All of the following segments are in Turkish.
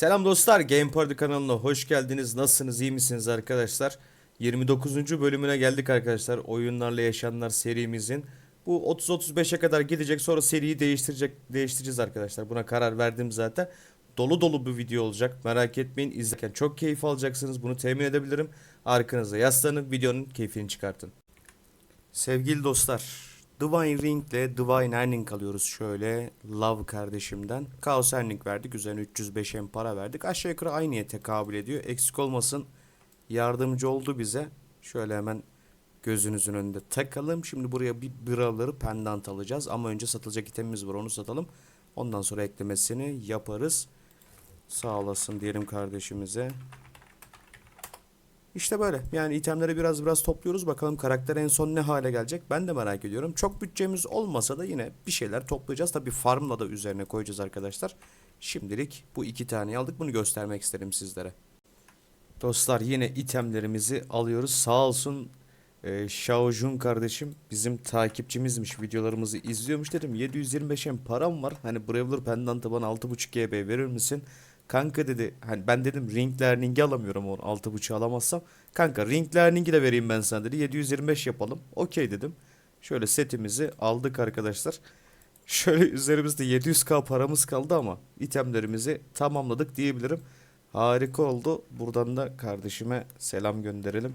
Selam dostlar, Game Party kanalına hoş geldiniz. Nasılsınız, iyi misiniz arkadaşlar? 29. bölümüne geldik arkadaşlar. Oyunlarla yaşayanlar serimizin. Bu 30-35'e kadar gidecek. Sonra seriyi değiştirecek değiştireceğiz arkadaşlar. Buna karar verdim zaten. Dolu dolu bir video olacak. Merak etmeyin. İzlerken çok keyif alacaksınız. Bunu temin edebilirim. Arkanıza yaslanın. Videonun keyfini çıkartın. Sevgili dostlar, Divine Ring ile Divine Earning alıyoruz şöyle Love kardeşimden. Chaos Earning verdik. Üzerine 305 hem para verdik. Aşağı yukarı aynıya tekabül ediyor. Eksik olmasın yardımcı oldu bize. Şöyle hemen gözünüzün önünde takalım. Şimdi buraya bir biraları pendant alacağız. Ama önce satılacak itemimiz var onu satalım. Ondan sonra eklemesini yaparız. Sağ olasın diyelim kardeşimize. İşte böyle. Yani itemleri biraz biraz topluyoruz. Bakalım karakter en son ne hale gelecek. Ben de merak ediyorum. Çok bütçemiz olmasa da yine bir şeyler toplayacağız. Tabii farmla da üzerine koyacağız arkadaşlar. Şimdilik bu iki taneyi aldık. Bunu göstermek isterim sizlere. Dostlar yine itemlerimizi alıyoruz. Sağ olsun e, Shao Jun kardeşim bizim takipçimizmiş. Videolarımızı izliyormuş dedim. 725 hem param var. Hani Brawler Pendant'ı bana 6.5 GB verir misin? Kanka dedi hani ben dedim Ring Learning'i alamıyorum onu 6.5 alamazsam. Kanka Ring Learning'i de vereyim ben sana dedi. 725 yapalım. Okey dedim. Şöyle setimizi aldık arkadaşlar. Şöyle üzerimizde 700k paramız kaldı ama itemlerimizi tamamladık diyebilirim. Harika oldu. Buradan da kardeşime selam gönderelim.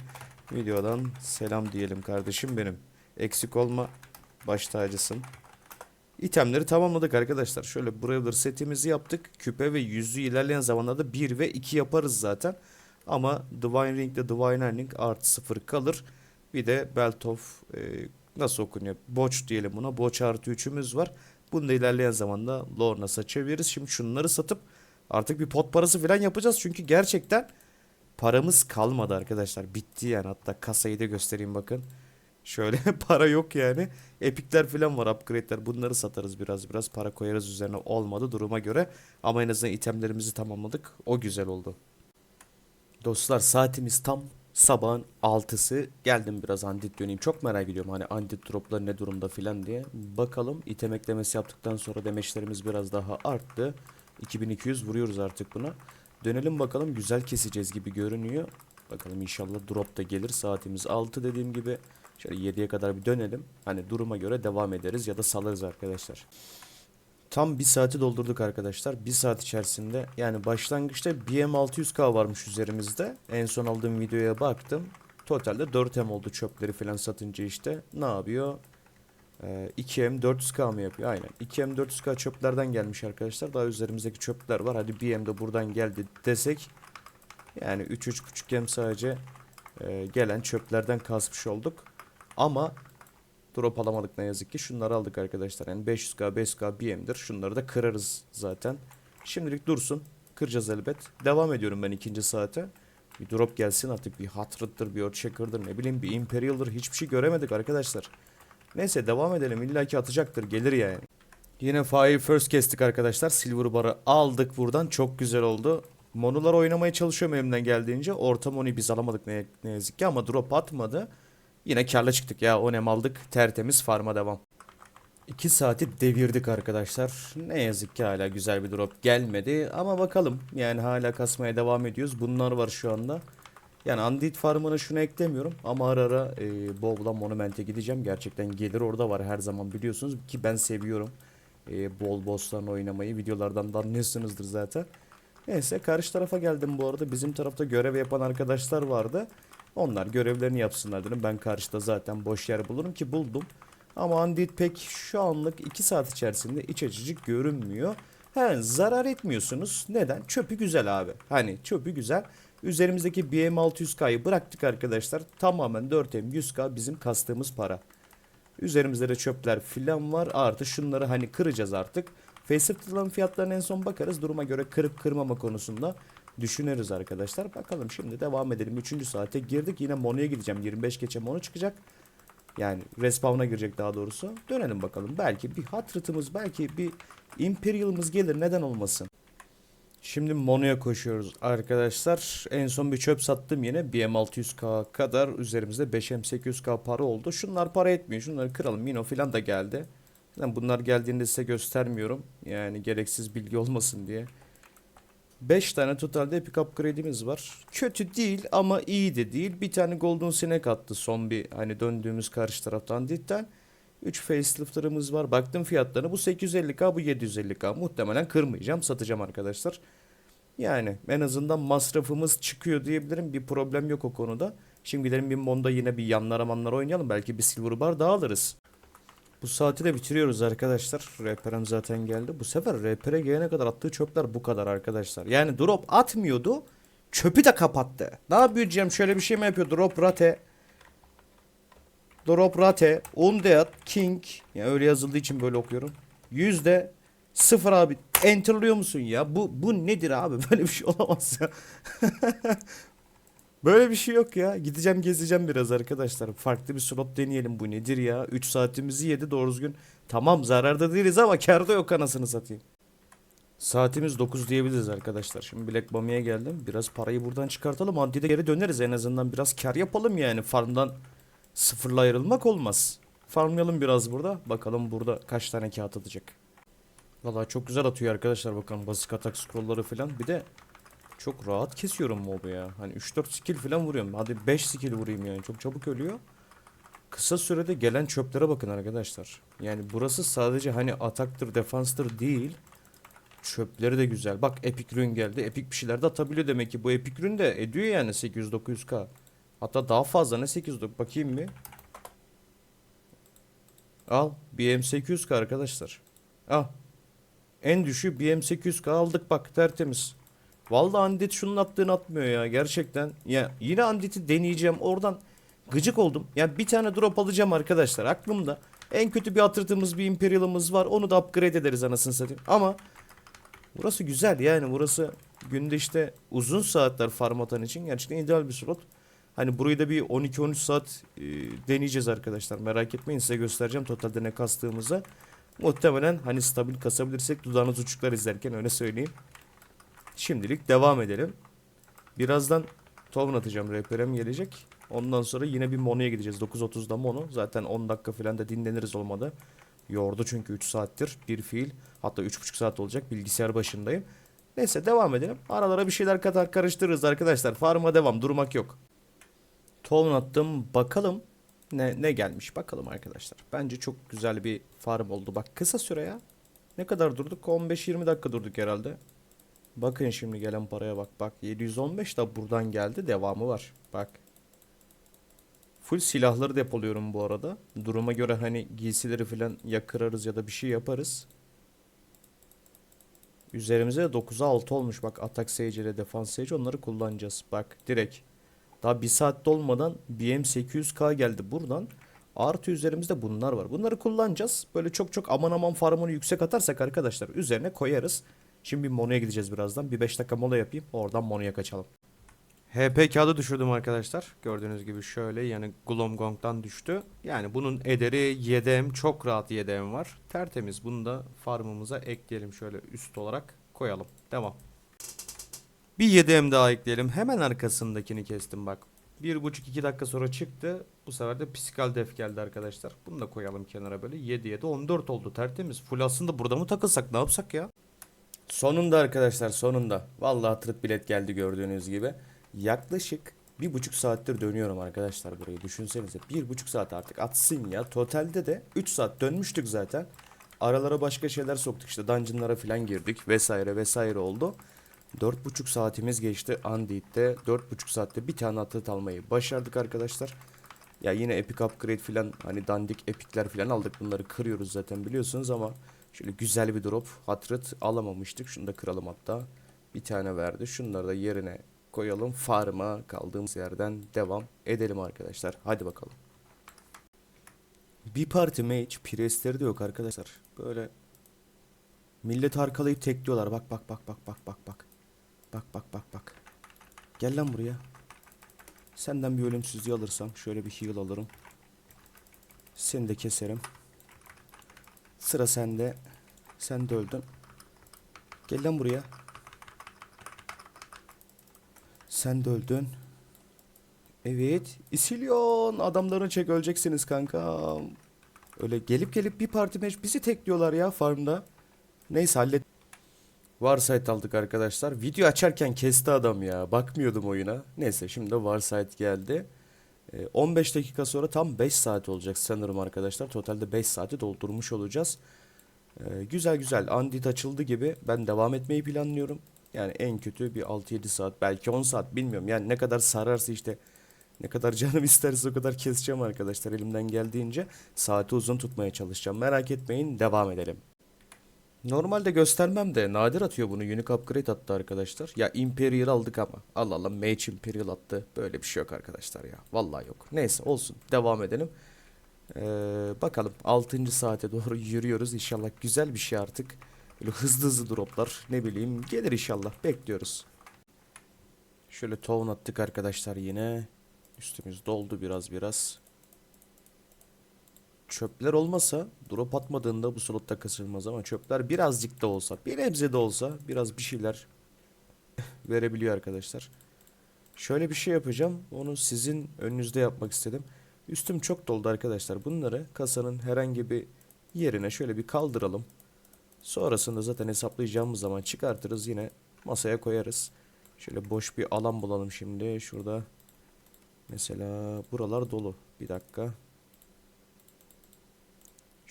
Videodan selam diyelim kardeşim benim. Eksik olma baş tacısın. İtemleri tamamladık arkadaşlar. Şöyle Brawler setimizi yaptık. Küpe ve yüzü ilerleyen zamanlarda 1 ve 2 yaparız zaten. Ama Divine Ring ile Divine Earning artı 0 kalır. Bir de Belt of e, nasıl okunuyor? Boç diyelim buna. Boç artı 3'ümüz var. Bunu da ilerleyen zamanda Lornas'a çeviririz. Şimdi şunları satıp artık bir pot parası falan yapacağız. Çünkü gerçekten paramız kalmadı arkadaşlar. Bitti yani. Hatta kasayı da göstereyim bakın. Şöyle para yok yani. Epikler falan var upgrade'ler. Bunları satarız biraz biraz. Para koyarız üzerine olmadı duruma göre. Ama en azından itemlerimizi tamamladık. O güzel oldu. Dostlar saatimiz tam sabahın 6'sı. Geldim biraz andit döneyim. Çok merak ediyorum hani andit dropları ne durumda filan diye. Bakalım item eklemesi yaptıktan sonra demeçlerimiz biraz daha arttı. 2200 vuruyoruz artık buna. Dönelim bakalım güzel keseceğiz gibi görünüyor. Bakalım inşallah drop da gelir. Saatimiz 6 dediğim gibi. Şöyle 7'ye kadar bir dönelim. Hani duruma göre devam ederiz ya da salarız arkadaşlar. Tam bir saati doldurduk arkadaşlar. Bir saat içerisinde yani başlangıçta BM600K varmış üzerimizde. En son aldığım videoya baktım. Totalde 4M oldu çöpleri falan satınca işte. Ne yapıyor? Ee, 2M 400K mı yapıyor? Aynen. 2M 400K çöplerden gelmiş arkadaşlar. Daha üzerimizdeki çöpler var. Hadi BM de buradan geldi desek. Yani 3-3.5M sadece e, gelen çöplerden kasmış olduk. Ama drop alamadık ne yazık ki. Şunları aldık arkadaşlar. Yani 500k, 500k BM'dir. Şunları da kırarız zaten. Şimdilik dursun. Kıracağız elbet. Devam ediyorum ben ikinci saate. Bir drop gelsin artık bir Hatred'dır, bir Earthshaker'dır ne bileyim bir Imperial'dır. Hiçbir şey göremedik arkadaşlar. Neyse devam edelim. İlla ki atacaktır. Gelir yani. Yine Fire First kestik arkadaşlar. Silver Bar'ı aldık buradan. Çok güzel oldu. Monular oynamaya çalışıyorum elimden geldiğince. Orta Monu'yu biz alamadık ne, ne yazık ki ama drop atmadı. Yine karla çıktık ya. Onem aldık. Tertemiz farma devam. 2 saati devirdik arkadaşlar. Ne yazık ki hala güzel bir drop gelmedi. Ama bakalım. Yani hala kasmaya devam ediyoruz. Bunlar var şu anda. Yani Andit farmına şunu eklemiyorum. Ama ara ara e, Bowl'a Monument'e gideceğim. Gerçekten gelir orada var her zaman biliyorsunuz. Ki ben seviyorum. E, bol bosslarla oynamayı. Videolardan da anlıyorsunuzdur zaten. Neyse karşı tarafa geldim bu arada. Bizim tarafta görev yapan arkadaşlar vardı. Onlar görevlerini yapsınlar dedim. Ben karşıda zaten boş yer bulurum ki buldum. Ama Andit pek şu anlık 2 saat içerisinde iç açıcı görünmüyor. He, zarar etmiyorsunuz. Neden? Çöpü güzel abi. Hani çöpü güzel. Üzerimizdeki BM600K'yı bıraktık arkadaşlar. Tamamen 4M 100K bizim kastığımız para. Üzerimizde de çöpler filan var. Artı şunları hani kıracağız artık. Facelifter'ların fiyatlarına en son bakarız. Duruma göre kırıp kırmama konusunda düşünürüz arkadaşlar. Bakalım şimdi devam edelim. 3. saate girdik. Yine Mono'ya gideceğim. 25 geçe Mono çıkacak. Yani respawn'a girecek daha doğrusu. Dönelim bakalım. Belki bir Hatred'ımız belki bir Imperial'ımız gelir. Neden olmasın? Şimdi Mono'ya koşuyoruz arkadaşlar. En son bir çöp sattım yine. BM600K kadar üzerimizde 5M800K para oldu. Şunlar para etmiyor. Şunları kıralım. Mino falan da geldi. Bunlar geldiğinde size göstermiyorum. Yani gereksiz bilgi olmasın diye. 5 tane totalde epic upgrade'imiz var. Kötü değil ama iyi de değil. Bir tane golden sinek attı son bir hani döndüğümüz karşı taraftan ditten. 3 facelifter'ımız var. Baktım fiyatlarına bu 850k bu 750k. Muhtemelen kırmayacağım satacağım arkadaşlar. Yani en azından masrafımız çıkıyor diyebilirim. Bir problem yok o konuda. Şimdi gidelim bir Monda yine bir yanlara manlara oynayalım. Belki bir silver bar daha alırız. Bu saati de bitiriyoruz arkadaşlar. RPR'm zaten geldi. Bu sefer RPR'e gelene kadar attığı çöpler bu kadar arkadaşlar. Yani drop atmıyordu. Çöpü de kapattı. Ne yapıyor Şöyle bir şey mi yapıyor? Drop rate. Drop rate. Undead. King. Ya öyle yazıldığı için böyle okuyorum. Yüzde sıfır abi. Enterlıyor musun ya? Bu, bu nedir abi? Böyle bir şey olamaz ya. Böyle bir şey yok ya. Gideceğim gezeceğim biraz arkadaşlar. Farklı bir slot deneyelim. Bu nedir ya? 3 saatimizi yedi doğru düzgün. Tamam zararda değiliz ama karda yok anasını satayım. Saatimiz 9 diyebiliriz arkadaşlar. Şimdi Black Mummy'ye geldim. Biraz parayı buradan çıkartalım. Anti'de geri döneriz en azından. Biraz kar yapalım yani. Farmdan sıfırla ayrılmak olmaz. Farmlayalım biraz burada. Bakalım burada kaç tane kağıt atacak. Valla çok güzel atıyor arkadaşlar bakalım. Basık atak scrollları falan. Bir de çok rahat kesiyorum mobu ya. Hani 3-4 skill falan vuruyorum. Hadi 5 skill vurayım yani. Çok çabuk ölüyor. Kısa sürede gelen çöplere bakın arkadaşlar. Yani burası sadece hani ataktır, defanstır değil. Çöpleri de güzel. Bak epic rune geldi. Epic bir şeyler de atabiliyor demek ki. Bu epic rune de ediyor yani 800-900k. Hatta daha fazla ne 800 bakayım bir. Al. BM800k arkadaşlar. Al. En düşüğü BM800k aldık bak tertemiz. Vallahi Andit şunun attığını atmıyor ya gerçekten. Ya yine Andit'i deneyeceğim. Oradan gıcık oldum. Ya bir tane drop alacağım arkadaşlar aklımda. En kötü bir atırtımız bir Imperial'ımız var. Onu da upgrade ederiz anasını satayım. Ama burası güzel yani burası günde işte uzun saatler farm atan için gerçekten ideal bir slot. Hani burayı da bir 12-13 saat e, deneyeceğiz arkadaşlar. Merak etmeyin size göstereceğim totalde ne kastığımızı. Muhtemelen hani stabil kasabilirsek dudağınız uçuklar izlerken öyle söyleyeyim. Şimdilik devam edelim. Birazdan Tovun atacağım. RPR'm gelecek. Ondan sonra yine bir Mono'ya gideceğiz. 9.30'da Mono. Zaten 10 dakika falan da dinleniriz olmadı. Yordu çünkü 3 saattir bir fiil. Hatta 3.5 saat olacak. Bilgisayar başındayım. Neyse devam edelim. Aralara bir şeyler katar karıştırırız arkadaşlar. Farm'a devam. Durmak yok. Tovun attım. Bakalım ne, ne gelmiş. Bakalım arkadaşlar. Bence çok güzel bir farm oldu. Bak kısa süre ya. Ne kadar durduk? 15-20 dakika durduk herhalde. Bakın şimdi gelen paraya bak. Bak 715 da buradan geldi. Devamı var. Bak. Full silahları depoluyorum bu arada. Duruma göre hani giysileri falan ya ya da bir şey yaparız. Üzerimize de 9'a 6 olmuş. Bak atak ile defans sage onları kullanacağız. Bak direkt. Daha bir saat dolmadan BM800K geldi buradan. Artı üzerimizde bunlar var. Bunları kullanacağız. Böyle çok çok aman aman farmını yüksek atarsak arkadaşlar üzerine koyarız. Şimdi bir Mono'ya gideceğiz birazdan. Bir 5 dakika mola yapayım. Oradan Mono'ya kaçalım. HP kağıdı düşürdüm arkadaşlar. Gördüğünüz gibi şöyle yani Glomgong'dan düştü. Yani bunun ederi yedem çok rahat yedem var. Tertemiz. Bunu da farmımıza ekleyelim şöyle üst olarak koyalım. Devam. Bir yedem daha ekleyelim. Hemen arkasındakini kestim bak. 1,5-2 dakika sonra çıktı. Bu sefer de psikal def geldi arkadaşlar. Bunu da koyalım kenara böyle. 7 7 14 oldu tertemiz. Full aslında burada mı takılsak ne yapsak ya? Sonunda arkadaşlar sonunda. Vallahi tırıt bilet geldi gördüğünüz gibi. Yaklaşık bir buçuk saattir dönüyorum arkadaşlar burayı. Düşünsenize bir buçuk saat artık atsın ya. Totalde de 3 saat dönmüştük zaten. Aralara başka şeyler soktuk işte dungeonlara falan girdik vesaire vesaire oldu. 4,5 saatimiz geçti Undead'de. 4,5 saatte bir tane atlet almayı başardık arkadaşlar. Ya yine epic upgrade falan hani dandik epikler falan aldık. Bunları kırıyoruz zaten biliyorsunuz ama şöyle güzel bir drop hatret alamamıştık. Şunu da kıralım hatta. Bir tane verdi. Şunları da yerine koyalım. Farm'a kaldığımız yerden devam edelim arkadaşlar. Hadi bakalım. Bir parti mage presleri de yok arkadaşlar. Böyle millet arkalayıp tekliyorlar. Bak bak bak bak bak bak bak. Bak bak bak bak. Gel lan buraya. Senden bir ölümsüzlüğü alırsam şöyle bir heal alırım. Seni de keserim. Sıra sende. Sen de öldün. Gel lan buraya. Sen de öldün. Evet. Isilyon. Adamlarını çek öleceksiniz kanka. Öyle gelip gelip bir parti meş bizi tekliyorlar ya farmda. Neyse hallet. Warsight aldık arkadaşlar. Video açarken kesti adam ya. Bakmıyordum oyuna. Neyse şimdi Warsight geldi. Ee, 15 dakika sonra tam 5 saat olacak sanırım arkadaşlar. Totalde 5 saati doldurmuş olacağız. Ee, güzel güzel. Andit açıldı gibi. Ben devam etmeyi planlıyorum. Yani en kötü bir 6-7 saat belki 10 saat bilmiyorum. Yani ne kadar sararsa işte ne kadar canım isterse o kadar keseceğim arkadaşlar elimden geldiğince. Saati uzun tutmaya çalışacağım. Merak etmeyin devam edelim. Normalde göstermem de nadir atıyor bunu. Unique upgrade attı arkadaşlar. Ya Imperial aldık ama. Allah Allah Mage Imperial attı. Böyle bir şey yok arkadaşlar ya. Vallahi yok. Neyse olsun. Devam edelim. Ee, bakalım 6. saate doğru yürüyoruz. İnşallah güzel bir şey artık. Böyle hızlı hızlı droplar ne bileyim gelir inşallah. Bekliyoruz. Şöyle tohum attık arkadaşlar yine. Üstümüz doldu biraz biraz. Çöpler olmasa drop atmadığında bu slotta kasılmaz ama çöpler birazcık da olsa bir nebze de olsa biraz bir şeyler verebiliyor arkadaşlar. Şöyle bir şey yapacağım. Onu sizin önünüzde yapmak istedim. Üstüm çok doldu arkadaşlar. Bunları kasanın herhangi bir yerine şöyle bir kaldıralım. Sonrasında zaten hesaplayacağımız zaman çıkartırız yine masaya koyarız. Şöyle boş bir alan bulalım şimdi. Şurada mesela buralar dolu. Bir dakika.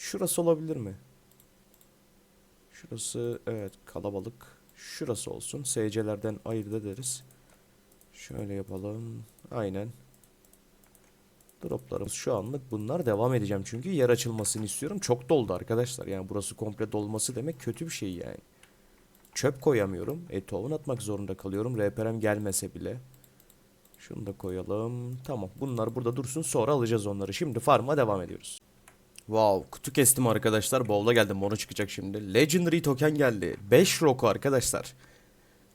Şurası olabilir mi? Şurası evet kalabalık. Şurası olsun. SC'lerden ayırt ederiz. Şöyle yapalım. Aynen. Droplarımız şu anlık bunlar devam edeceğim çünkü yer açılmasını istiyorum. Çok doldu arkadaşlar. Yani burası komple dolması demek kötü bir şey yani. Çöp koyamıyorum. E tohum atmak zorunda kalıyorum. RPR'm gelmese bile. Şunu da koyalım. Tamam. Bunlar burada dursun. Sonra alacağız onları. Şimdi farm'a devam ediyoruz. Wow. Kutu kestim arkadaşlar. Bowl'a geldim. Mono çıkacak şimdi. Legendary token geldi. 5 Roko arkadaşlar.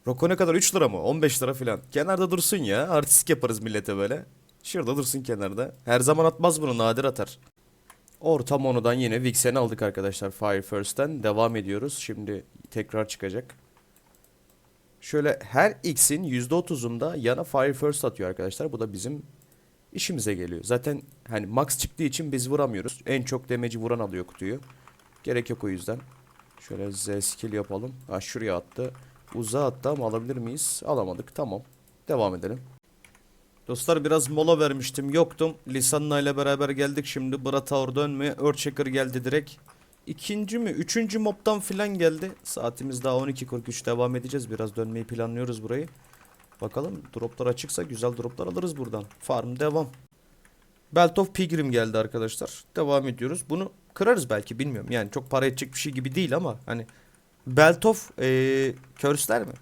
Roko ne kadar? 3 lira mı? 15 lira falan. Kenarda dursun ya. Artistik yaparız millete böyle. Şurada dursun kenarda. Her zaman atmaz bunu. Nadir atar. Orta monodan yine Vixen'i aldık arkadaşlar. Fire First'ten. Devam ediyoruz. Şimdi tekrar çıkacak. Şöyle her X'in %30'unda yana Fire First atıyor arkadaşlar. Bu da bizim işimize geliyor. Zaten hani max çıktığı için biz vuramıyoruz. En çok damage'i vuran alıyor kutuyu. Gerek yok o yüzden. Şöyle Z skill yapalım. Ha şuraya attı. Uzağa attı ama alabilir miyiz? Alamadık. Tamam. Devam edelim. Dostlar biraz mola vermiştim. Yoktum. Lisanna ile beraber geldik şimdi. Brataur dönmeye. Earthshaker geldi direkt. İkinci mi? Üçüncü mobtan filan geldi. Saatimiz daha 12.43 devam edeceğiz. Biraz dönmeyi planlıyoruz burayı. Bakalım droplar açıksa güzel droplar alırız buradan. Farm devam. Belt of Pilgrim geldi arkadaşlar. Devam ediyoruz. Bunu kırarız belki bilmiyorum. Yani çok para edecek bir şey gibi değil ama hani Belt of ee, Curse'ler mi?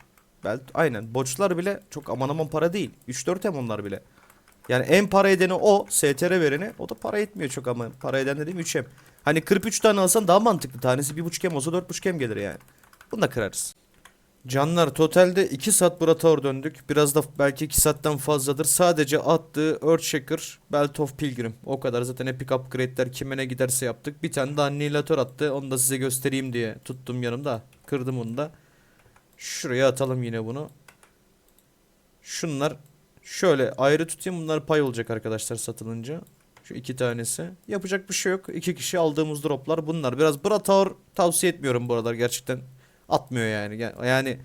Belt aynen. Boçlar bile çok aman aman para değil. 3-4 hem onlar bile. Yani en para edeni o. STR vereni. O da para etmiyor çok ama. Para eden dediğim 3 hem. Hani 43 tane alsan daha mantıklı. Tanesi 1.5 hem olsa 4.5 hem gelir yani. Bunu da kırarız. Canlar totalde 2 saat Brataur döndük. Biraz da belki 2 saatten fazladır. Sadece attığı Earthshaker, Belt of Pilgrim. O kadar zaten epic upgrade'ler kime ne giderse yaptık. Bir tane de Annihilator attı. Onu da size göstereyim diye tuttum yanımda. Kırdım onu da. Şuraya atalım yine bunu. Şunlar şöyle ayrı tutayım. Bunlar pay olacak arkadaşlar satılınca. Şu iki tanesi. Yapacak bir şey yok. İki kişi aldığımız droplar bunlar. Biraz Brataur tavsiye etmiyorum bu aralar gerçekten. Atmıyor yani. Ya- Yani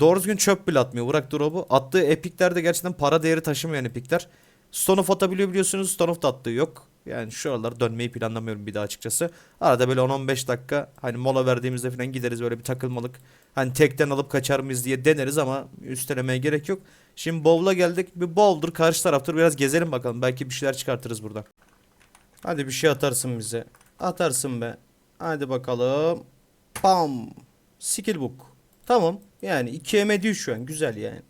doğru düzgün çöp bile atmıyor. Bırak drop'u. Attığı epikler de gerçekten para değeri taşımayan epikler. Stone of atabiliyor biliyorsunuz. Stone of da attığı yok. Yani şu aralar dönmeyi planlamıyorum bir daha açıkçası. Arada böyle 10-15 dakika hani mola verdiğimizde falan gideriz böyle bir takılmalık. Hani tekten alıp kaçar mıyız diye deneriz ama üstelemeye gerek yok. Şimdi Bowl'a geldik. Bir Bowl'dur karşı taraftır. Biraz gezelim bakalım. Belki bir şeyler çıkartırız buradan. Hadi bir şey atarsın bize. Atarsın be. Hadi bakalım. Bam. Skill. Tamam. Yani 2 M değil şu an. Güzel yani.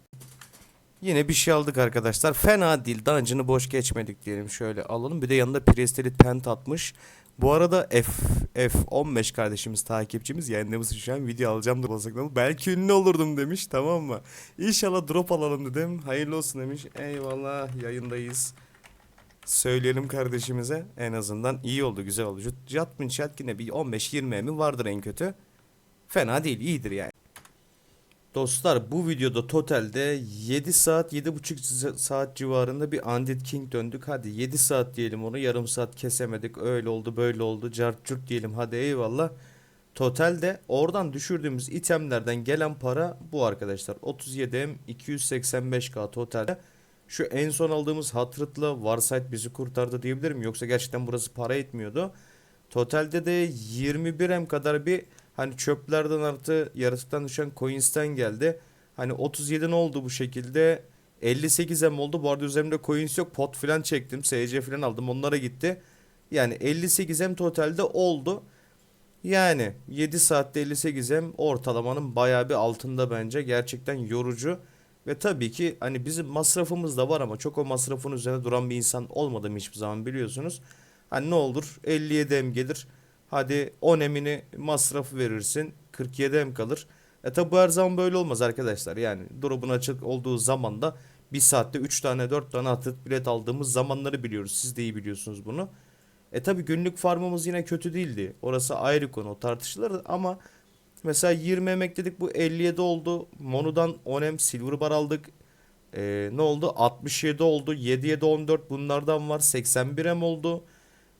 Yine bir şey aldık arkadaşlar. Fena değil. Dungeon'ı boş geçmedik diyelim. Şöyle alalım. Bir de yanında Priesterit Pent atmış. Bu arada F F15 kardeşimiz takipçimiz yayınlaması şu an video alacağım da basaklanıp belki ünlü olurdum demiş tamam mı? İnşallah drop alalım dedim. Hayırlı olsun demiş. Eyvallah yayındayız. Söyleyelim kardeşimize en azından iyi oldu güzel oldu. Jatmin Chat yine bir 15-20 mi vardır en kötü. Fena değil iyidir yani. Dostlar bu videoda totalde 7 saat 7,5 saat civarında bir Undead King döndük. Hadi 7 saat diyelim onu yarım saat kesemedik öyle oldu böyle oldu cart curt diyelim hadi eyvallah. Totalde oradan düşürdüğümüz itemlerden gelen para bu arkadaşlar. 37M 285K totalde. Şu en son aldığımız hatırıtlı Warsight bizi kurtardı diyebilirim. Yoksa gerçekten burası para etmiyordu. Totalde de 21M kadar bir hani çöplerden artı yaratıktan düşen coins'ten geldi. Hani 37 ne oldu bu şekilde? 58M oldu. Bu arada üzerimde coins yok. Pot falan çektim. SC falan aldım. Onlara gitti. Yani 58M totalde oldu. Yani 7 saatte 58M ortalamanın bayağı bir altında bence. Gerçekten yorucu. Ve tabii ki hani bizim masrafımız da var ama çok o masrafın üzerine duran bir insan olmadım hiçbir zaman biliyorsunuz. Hani ne olur 57 em gelir. Hadi 10 emini masrafı verirsin. 47 em kalır. E tabi bu her zaman böyle olmaz arkadaşlar. Yani drop'un açık olduğu zaman da bir saatte 3 tane 4 tane atıp bilet aldığımız zamanları biliyoruz. Siz de iyi biliyorsunuz bunu. E tabi günlük farmımız yine kötü değildi. Orası ayrı konu tartışılır ama mesela 20 emek dedik bu 57 oldu. Monu'dan 10 em silver bar aldık. E, ne oldu? 67 oldu. 7 7 14 bunlardan var. 81 em oldu.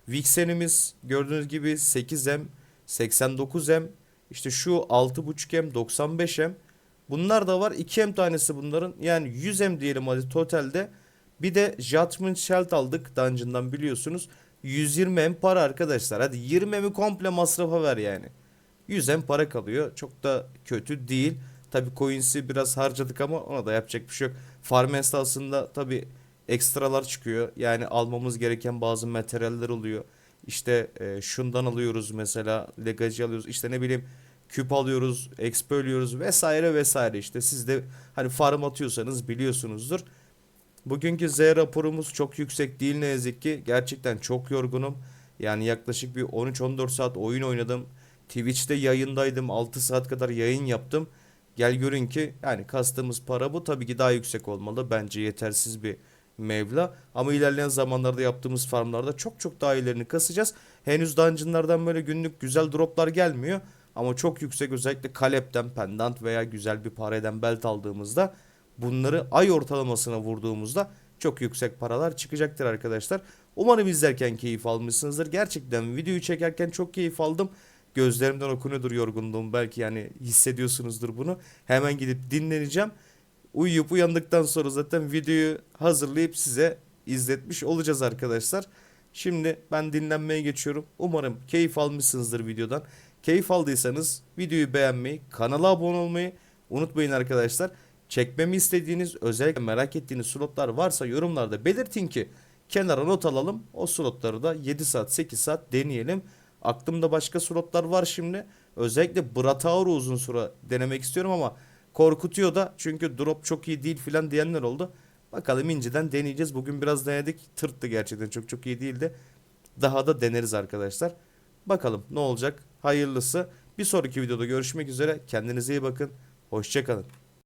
Vixen'imiz gördüğünüz gibi 8M, 89M, işte şu 6.5M, 95M. Bunlar da var. 2M tanesi bunların. Yani 100M diyelim hadi totalde. Bir de Judgment Shell aldık Dungeon'dan biliyorsunuz. 120M para arkadaşlar. Hadi 20M'i komple masrafa ver yani. 100M para kalıyor. Çok da kötü değil. Tabi coins'i biraz harcadık ama ona da yapacak bir şey yok. Farm esnasında tabi ekstralar çıkıyor. Yani almamız gereken bazı materyaller oluyor. İşte e, şundan alıyoruz mesela legacı alıyoruz. İşte ne bileyim küp alıyoruz, exp alıyoruz vesaire vesaire. İşte siz de hani farm atıyorsanız biliyorsunuzdur. Bugünkü Z raporumuz çok yüksek değil ne yazık ki. Gerçekten çok yorgunum. Yani yaklaşık bir 13-14 saat oyun oynadım. Twitch'te yayındaydım. 6 saat kadar yayın yaptım. Gel görün ki yani kastığımız para bu. Tabii ki daha yüksek olmalı. Bence yetersiz bir Mevla. Ama ilerleyen zamanlarda yaptığımız farmlarda çok çok daha ilerini kasacağız. Henüz dungeonlardan böyle günlük güzel droplar gelmiyor. Ama çok yüksek özellikle kalepten pendant veya güzel bir para eden belt aldığımızda bunları ay ortalamasına vurduğumuzda çok yüksek paralar çıkacaktır arkadaşlar. Umarım izlerken keyif almışsınızdır. Gerçekten videoyu çekerken çok keyif aldım. Gözlerimden okunuyordur yorgunluğum belki yani hissediyorsunuzdur bunu. Hemen gidip dinleneceğim. Uyuyup uyandıktan sonra zaten videoyu hazırlayıp size izletmiş olacağız arkadaşlar. Şimdi ben dinlenmeye geçiyorum. Umarım keyif almışsınızdır videodan. Keyif aldıysanız videoyu beğenmeyi, kanala abone olmayı unutmayın arkadaşlar. Çekmemi istediğiniz, özellikle merak ettiğiniz slotlar varsa yorumlarda belirtin ki kenara not alalım. O slotları da 7 saat 8 saat deneyelim. Aklımda başka slotlar var şimdi. Özellikle Bratauro uzun süre denemek istiyorum ama korkutuyor da çünkü drop çok iyi değil filan diyenler oldu. Bakalım inceden deneyeceğiz. Bugün biraz denedik. Tırttı gerçekten çok çok iyi değildi. Daha da deneriz arkadaşlar. Bakalım ne olacak. Hayırlısı. Bir sonraki videoda görüşmek üzere. Kendinize iyi bakın. Hoşçakalın.